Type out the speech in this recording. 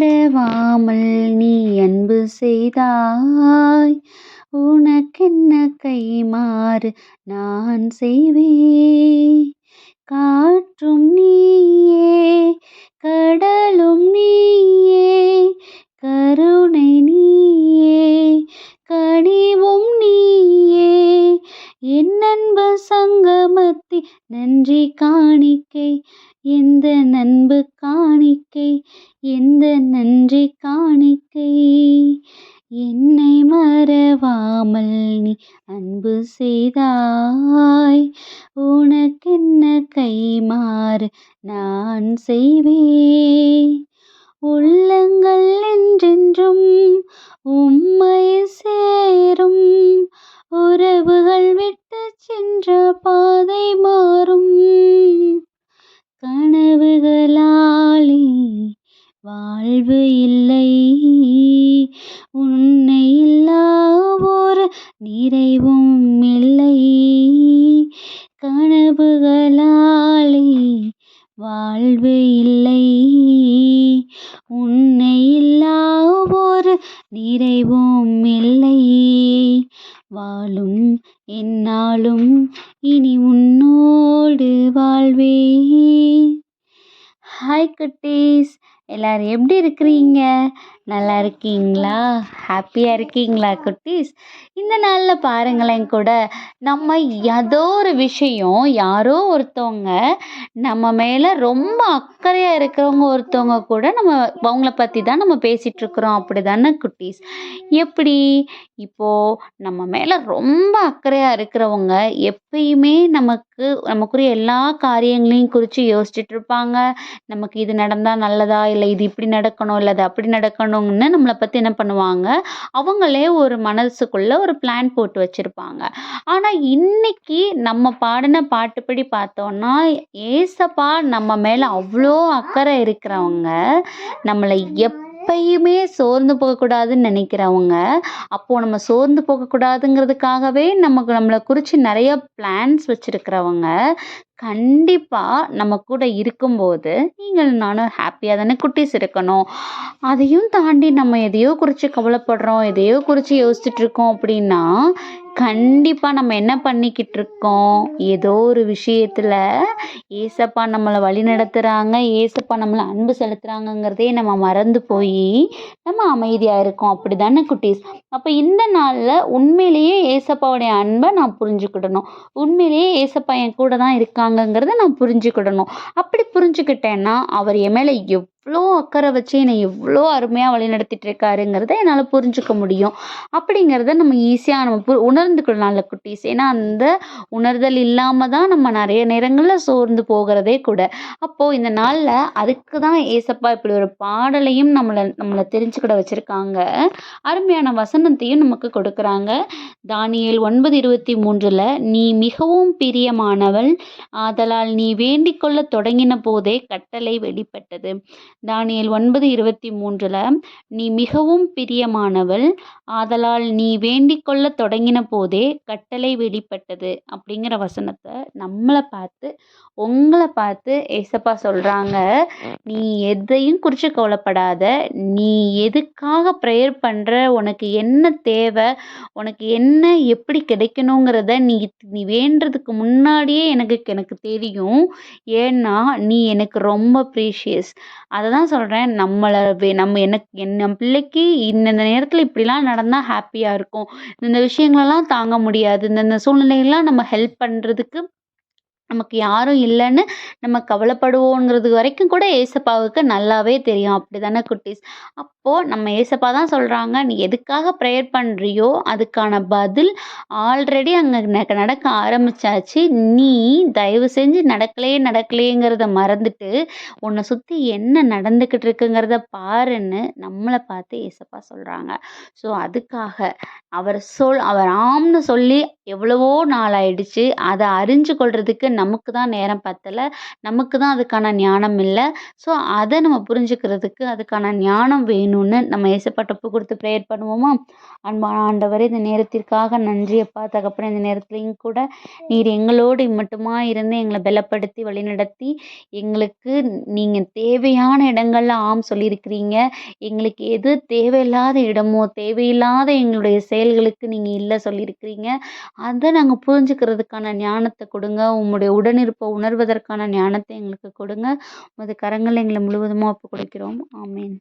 மறவாமல் நீ அன்பு செய்தாய். உனக்கென்ன கைமாறு நான் செய்வே? காற்றும் நீயே கடலும் நீயே கருணை எந்த காணிக்கை எந்த நன்றி காணிக்கை? என்னை மறவாமல் நீ அன்பு செய்தாய் உனக்கென்ன கைமாறு நான் செய்வேன்? உள்ளங்கள் என்றென்றும் உம்மை சேரும் கனவுகளாலே வாழ்வு இல்லை. உன்னை இல்லா ஒரு நிறைவும் இல்லை. கனவுகளாலே வாழ்வு இல்லை. உன்னை இல்லா ஒரு நிறைவும் இல்லை. வாழும் என்னாலும் இனி உன்னோடு வாழ்வே. ஹாய் குட்டீஸ் எல்லாரும் எப்படி இருக்கிறீங்க? நல்லா இருக்கீங்களா? ஹாப்பியாக இருக்கீங்களா குட்டீஸ்? இந்த நாளில் பாருங்களேன் கூட நம்ம ஏதோ ஒரு விஷயம் யாரோ ஒருத்தவங்க நம்ம மேலே ரொம்ப அக்கறையாக இருக்கிறவங்க ஒருத்தவங்க கூட நம்ம அவங்கள பற்றி தான் நம்ம பேசிகிட்ருக்குறோம் அப்படி தானே குட்டீஸ்? எப்படி? இப்போது நம்ம மேலே ரொம்ப அக்கறையாக இருக்கிறவங்க எப்பயுமே நமக்கு நமக்குரிய எல்லா காரியங்களையும் குறித்து யோசிச்சுட்ருப்பாங்க நமக்கு இது நடந்தால் நல்லதா இல்லை இல்லை இது இப்படி நடக்கணும் இல்லை அது அப்படி நடக்கணும்னு நம்மளை பற்றி என்ன பண்ணுவாங்க? அவங்களே ஒரு மனசுக்குள்ளே ஒரு பிளான் போட்டு வச்சுருப்பாங்க. ஆனால் இன்னைக்கு நம்ம பாடின பாட்டுப்படி பார்த்தோன்னா ஏசப்பா நம்ம மேலே அவ்வளோ அக்கறை இருக்கிறவங்க நம்மளை எப் எப்பயுமே சோர்ந்து போகக்கூடாதுன்னு நினைக்கிறவங்க அப்போது நம்ம சோர்ந்து போகக்கூடாதுங்கிறதுக்காகவே நமக்கு நம்மளை குறித்து நிறைய பிளான்ஸ் வச்சுருக்கிறவங்க கண்டிப்பாக நம்ம கூட இருக்கும்போது நீங்கள் நானும் ஹாப்பியாக தானே குட்டீஸ் இருக்கணும். அதையும் தாண்டி நம்ம எதையோ குறித்து கவலைப்படுறோம் எதையோ குறித்து யோசிச்சுட்ருக்கோம் அப்படின்னா கண்டிப்பாக நம்ம என்ன பண்ணிக்கிட்டு இருக்கோம் ஏதோ ஒரு விஷயத்தில் ஏசப்பா நம்மளை வழி நடத்துகிறாங்க ஏசப்பா நம்மளை அன்பு செலுத்துகிறாங்கங்கிறதே நம்ம மறந்து போய் நம்ம அமைதியாக இருக்கோம். அப்படி தானே குட்டீஸ்? அப்போ இந்த நாளில் உண்மையிலேயே ஏசப்பாவுடைய அன்பை நான் புரிஞ்சுக்கிடணும். உண்மையிலேயே ஏசப்பா என் கூட தான் இருக்காங்கங்கிறத நான் புரிஞ்சுக்கிடணும். அப்படி புரிஞ்சுக்கிட்டேன்னா அவர் என் மேலே எவ் எவ்வளோ அக்கறை வச்சு என்னை எவ்வளோ அருமையாக வழிநடத்திட்டு இருக்காருங்கிறத என்னால் புரிஞ்சுக்க முடியும். அப்படிங்கிறத நம்ம ஈஸியாக நம்ம பு உணர்ந்துக்கலாம்ல குட்டீஸ். ஏன்னா அந்த உணர்தல் இல்லாமல் தான் நம்ம நிறைய நேரங்களில் சோர்ந்து போகிறதே கூட. அப்போது இந்த நாளில் அதுக்கு தான் ஏசப்பா இப்படி ஒரு பாடலையும் நம்மளை நம்மளை தெரிஞ்சுக்கிட வச்சுருக்காங்க. அருமையான வசனத்தையும் நமக்கு கொடுக்குறாங்க. தானியல் ஒன்பது இருபத்தி மூன்றில் நீ மிகவும் பிரியமானவள். ஆதலால் நீ வேண்டிக் கொள்ள தொடங்கின போதே கட்டளை வெளிப்பட்டது. தானியல் ஒன்பது இருபத்தி மூன்றில் நீ மிகவும் பிரியமானவள் ஆதலால் நீ வேண்டிக் கொள்ள தொடங்கின போதே கட்டளை வெளிப்பட்டது அப்படிங்கிற வசனத்தை நம்மளை பார்த்து உங்களை பார்த்து ஏசப்பா சொல்கிறாங்க நீ எதையும் குறித்து கவலைப்படாத நீ எதுக்காக ப்ரேயர் பண்ணுற உனக்கு என்ன தேவை? உனக்கு என்ன எப்படி கிடைக்கணுங்கிறத நீ நீ வேண்டுறதுக்கு முன்னாடியே எனக்கு எனக்கு தெரியும். ஏன்னா நீ எனக்கு ரொம்ப ப்ரீஷியஸ் அதை தான் சொல்கிறேன் நம்மளை நம்ம எனக்கு என் நம்ம பிள்ளைக்கு இந்தந்த நேரத்தில் இப்படிலாம் நடந்தால் ஹாப்பியாக இருக்கும். இந்த விஷயங்களெல்லாம் தாங்க முடியாது. இந்தந்த சூழ்நிலையெல்லாம் நம்ம ஹெல்ப் பண்ணுறதுக்கு நமக்கு யாரும் இல்லைன்னு நம்ம கவலைப்படுவோங்கிறது வரைக்கும் கூட ஏசப்பாவுக்கு நல்லாவே தெரியும். அப்படி தானே குட்டீஸ்? அப்போது நம்ம ஏசப்பா தான் சொல்கிறாங்க நீ எதுக்காக ப்ரேயர் பண்ணுறியோ அதுக்கான பதில் ஆல்ரெடி அங்கே நடக்க ஆரம்பிச்சாச்சு. நீ தயவு செஞ்சு நடக்கலையே நடக்கலையேங்கிறத மறந்துட்டு உன்னை சுற்றி என்ன நடந்துக்கிட்டு இருக்குங்கிறத பாருன்னு நம்மளை பார்த்து ஏசப்பா சொல்கிறாங்க ஸோ அதுக்காக அவர் சொல் அவர் ஆம்னு சொல்லி எவ்வளவோ நாள் ஆயிடுச்சு அதை அறிஞ்சு கொள்றதுக்கு நமக்கு தான் நேரம் பத்தலை. நமக்கு தான் அதுக்கான ஞானம் இல்லை. ஸோ அதை நம்ம புரிஞ்சுக்கிறதுக்கு அதுக்கான ஞானம் வேணும்னு நம்ம ஏசப்பாட்ட கொடுத்து ப்ரேயர் பண்ணுவோமா? அன்பான ஆண்டவரே இந்த நேரத்திற்காக நன்றி அப்பா. இந்த நேரத்துலையும் கூட நீர் எங்களோடு மட்டுமா இருந்து எங்களை பலப்படுத்தி வழிநடத்தி எங்களுக்கு நீங்கள் தேவையான இடங்கள்ல ஆம் சொல்லியிருக்கிறீங்க. எங்களுக்கு எது தேவையில்லாத இடமோ தேவையில்லாத எங்களுடைய செயல்களுக்கு நீங்கள் இல்லை சொல்லியிருக்கிறீங்க. அதை நாங்கள் புரிஞ்சுக்கிறதுக்கான ஞானத்தை கொடுங்க. உங்களுடைய உம்முடைய உடனிருப்பை உணர்வதற்கான ஞானத்தை எங்களுக்கு கொடுங்க. உமது கரங்களை எங்களை முழுவதுமாக ஒப்பு கொடுக்கிறோம் ஆமீன்.